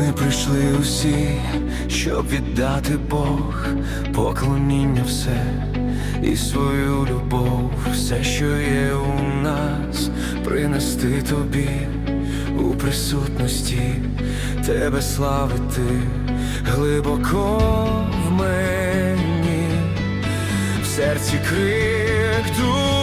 прийшли усі, щоб віддати Бог, поклоніння все і свою любов, все, що є у нас, принести тобі у присутності, тебе славити глибоко в мені, в серці крик душі.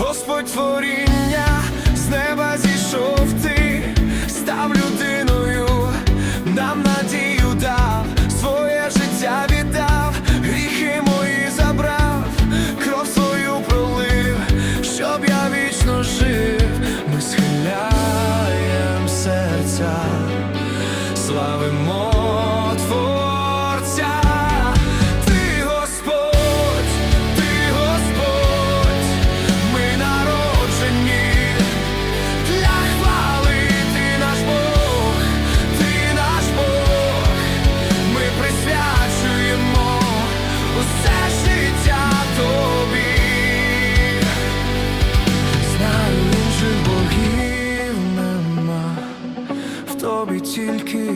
Господь творіння з неба зійшов тільки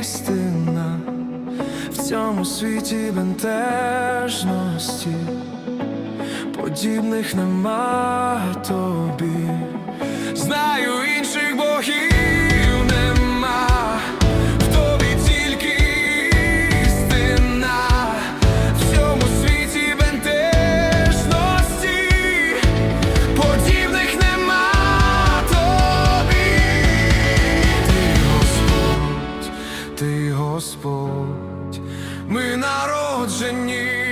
істина, в цьому світі бентежності, подібних нема тобі. Знаю інших ми народжені.